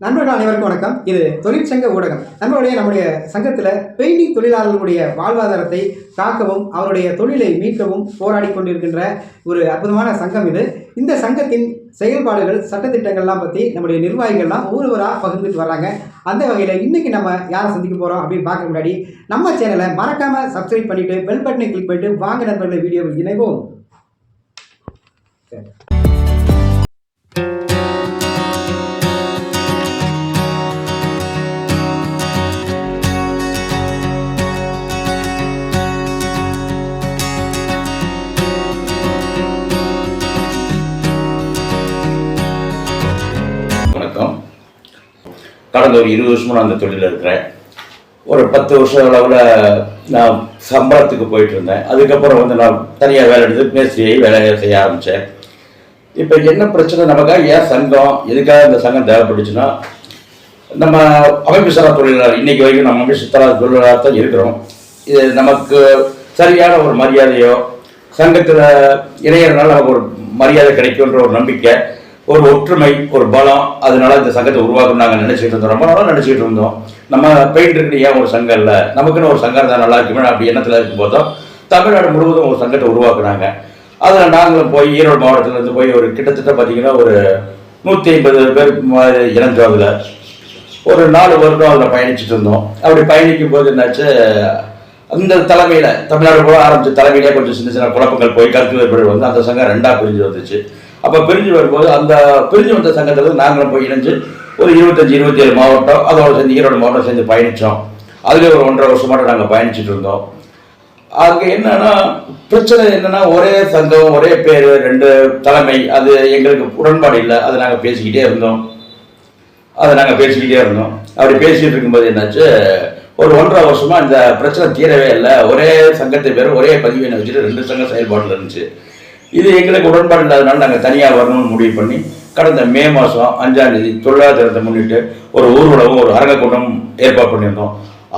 நண்பர்கள் அனைவருக்கும் வணக்கம். இது தொழிற்சங்க ஊடகம். நம்மளுடைய நம்முடைய சங்கத்தில் பெயிண்டிங் தொழிலாளர்களுடைய வாழ்வாதாரத்தை காக்கவும் அவருடைய தொழிலை மீட்கவும் போராடி கொண்டிருக்கின்ற ஒரு அற்புதமான சங்கம் இது. இந்த சங்கத்தின் செயல்பாடுகள் சட்டத்திட்டங்கள்லாம் பற்றி நம்முடைய நிர்வாகிகள்லாம் ஒவ்வொருவராக பகிர்ந்துட்டு வராங்க அந்த வகையில் இன்றைக்கி நம்ம யாரை சந்திக்க போகிறோம் அப்படின்னு பார்க்க முன்னாடி நம்ம சேனலை மறக்காமல் சப்ஸ்கிரைப் பண்ணிவிட்டு பெல் பட்டனை கிளிக் பண்ணிட்டு வாங்க நண்பர்களை வீடியோவில் இணைவோம். சரி. கடந்த ஒரு இருபது வருஷமாக நான் அந்த தொழிலில் இருக்கிறேன். ஒரு பத்து வருஷம் அளவில் நான் சம்பளத்துக்கு போயிட்டு இருந்தேன். அதுக்கப்புறம் வந்து நான் தனியாக வேலை எடுத்து மேஸ்திரியை வேலை செய்ய ஆரம்பித்தேன். இப்போ என்ன பிரச்சனை? நமக்காக ஏன் சங்கம்? எதுக்காக இந்த சங்கம் தேவைப்பட்டுச்சுன்னா நம்ம அமைப்பு சாரா தொழிலாளர் இன்னைக்கு வரைக்கும் நம்ம அமைப்பு சாரா தொழிலாளர் தான் இருக்கிறோம். இது நமக்கு சரியான ஒரு மரியாதையோ சங்கத்தில் இணையறனால நமக்கு ஒரு மரியாதை கிடைக்குன்ற ஒரு நம்பிக்கை. ஒரு ஒற்றுமை ஒரு பலம் அதனால இந்த சங்கத்தை உருவாக்கணும் நாங்கள் நினைச்சிட்டு இருந்தோம். ரொம்ப நாளாக நினைச்சிட்டு இருந்தோம். நம்ம பெயிண்ட் ஏன் ஒரு சங்கம் இல்லை? நமக்குன்னு ஒரு சங்கம் தான் நல்லா இருக்குமே அப்படி எண்ணத்தில் இருக்கும்போது தமிழ்நாடு முழுவதும் ஒரு சங்கத்தை உருவாக்குனாங்க. அதில் நாங்களும் போய் ஈரோடு மாவட்டத்திலேருந்து போய் ஒரு கிட்டத்தட்ட பார்த்தீங்கன்னா ஒரு நூற்றி ஐம்பது பேர் இணைஞ்சோம் அதில் ஒரு நாலு வருடம் அதில் பயணிச்சுட்டு இருந்தோம். அப்படி பயணிக்கும் போது என்னாச்சு அந்த தலைமையில் தமிழ்நாடு கூட ஆரம்பித்த தலைமையிலே கொஞ்சம் சின்ன சின்ன குழப்பங்கள் போய் கருத்து வேறுபாடு வந்து அந்த சங்கம் ரெண்டாக பிரிஞ்சு வந்துச்சு. அப்போ பிரிஞ்சு வரும்போது அந்த பிரிஞ்சு வந்த சங்கத்தில் நாங்களும் போய் இணைஞ்சு ஒரு இருபத்தஞ்சி இருபத்தி ஏழு மாவட்டம் அதோட சேர்ந்து ஈரோடு மாவட்டம் சேர்ந்து பயணித்தோம் அதுலேயே ஒரு ஒன்றரை வருஷமாட்ட நாங்கள் பயணிச்சுட்டு இருந்தோம். அங்கே என்னன்னா பிரச்சனை என்னன்னா ஒரே சங்கம் ஒரே பேர் ரெண்டு தலைமை அது எங்களுக்கு உடன்பாடு இல்லை. அதை நாங்கள் பேசிக்கிட்டே இருந்தோம். அதை நாங்கள் பேசிக்கிட்டே இருந்தோம். அப்படி பேசிட்டு இருக்கும்போது என்னாச்சு ஒரு ஒன்றரை வருஷமா இந்த பிரச்சனை தீரவே இல்லை. ஒரே சங்கத்தை பேர் ஒரே பதிவை வச்சுட்டு ரெண்டு சங்கம் செயல்பாட்டில் இருந்துச்சு. இது எங்களுக்கு உடன்பாடு இல்லாதனால நாங்கள் தனியாக வரணும்னு முடிவு பண்ணி கடந்த மே மாதம் அஞ்சாம் தேதி தொழிலாளர் தினத்தை முன்னிட்டு ஒரு ஊர்வலமும் ஒரு அரங்கக்கூட்டம் ஏற்பாடு பண்ணியிருந்தோம்.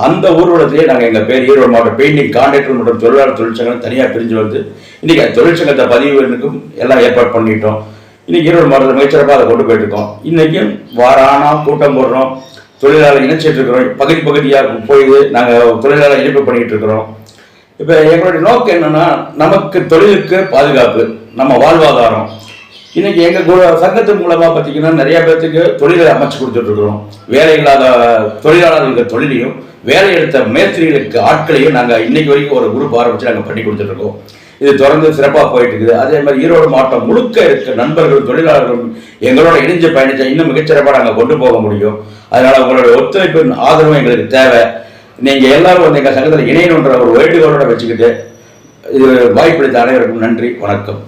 அந்த ஊர்வலத்திலே நாங்கள் எங்கள் பேர் ஈரோடு மாவட்ட பெயிண்டிங் கான்ட்ராக்டர் மற்றும் தொழிலாளர் தொழிற்சங்கம் தனியாக பிரிஞ்சு வந்து இன்றைக்கி தொழிற்சங்கத்தை பதிவுக்கும் எல்லாம் ஏற்பாடு பண்ணிட்டோம். இன்றைக்கி ஈரோடு மாவட்டத்தில் மிகச்சிறப்பாக அதை கொண்டு போயிட்டு இருக்கோம் இன்னைக்கும் வாரானா கூட்டம் போடுறோம். தொழிலாளர் இணைச்சிட்டு இருக்கிறோம். பகுதி பகுதியாக போய் நாங்கள் தொழிலாளர் இணைப்பு பண்ணிக்கிட்டு இருக்கிறோம். இப்போ எங்களுடைய நோக்கம் என்னன்னா நமக்கு தொழிலுக்கு பாதுகாப்பு நம்ம வாழ்வாதாரம். இன்னைக்கு எங்கள் கு- சங்கத்தின் மூலமாக பார்த்தீங்கன்னா நிறைய பேர்த்துக்கு தொழிலை அமைச்சு கொடுத்துட்ருக்குறோம். வேலை இல்லாத தொழிலாளர்களுக்கு தொழிலையும் வேலை எடுத்த மேஸ்திரிகளுக்கு ஆட்களையும் நாங்கள் இன்னைக்கு வரைக்கும் ஒரு குரூப் ஆரம்பித்து நாங்கள் பண்ணி கொடுத்துட்ருக்கோம். இது தொடர்ந்து சிறப்பாக போயிட்டு இருக்குது அதே மாதிரி ஈரோடு மாவட்டம் முழுக்க இருக்க நண்பர்கள் தொழிலாளர்களும் எங்களோட இணைஞ்சு பயணித்தா இன்னும் மிகச்சிறப்பாக நாங்கள் கொண்டு போக முடியும். அதனால் உங்களுடைய ஒத்துழைப்பின் ஆதரவும் எங்களுக்கு தேவை. நீங்கள் எல்லாரும் வந்து சங்கத்தில் இணையணுன்ற ஒரு வேண்டுகோளோட வச்சுக்கிட்டு இது வாய்ப்பளித்த அனைவருக்கும் நன்றி வணக்கம்.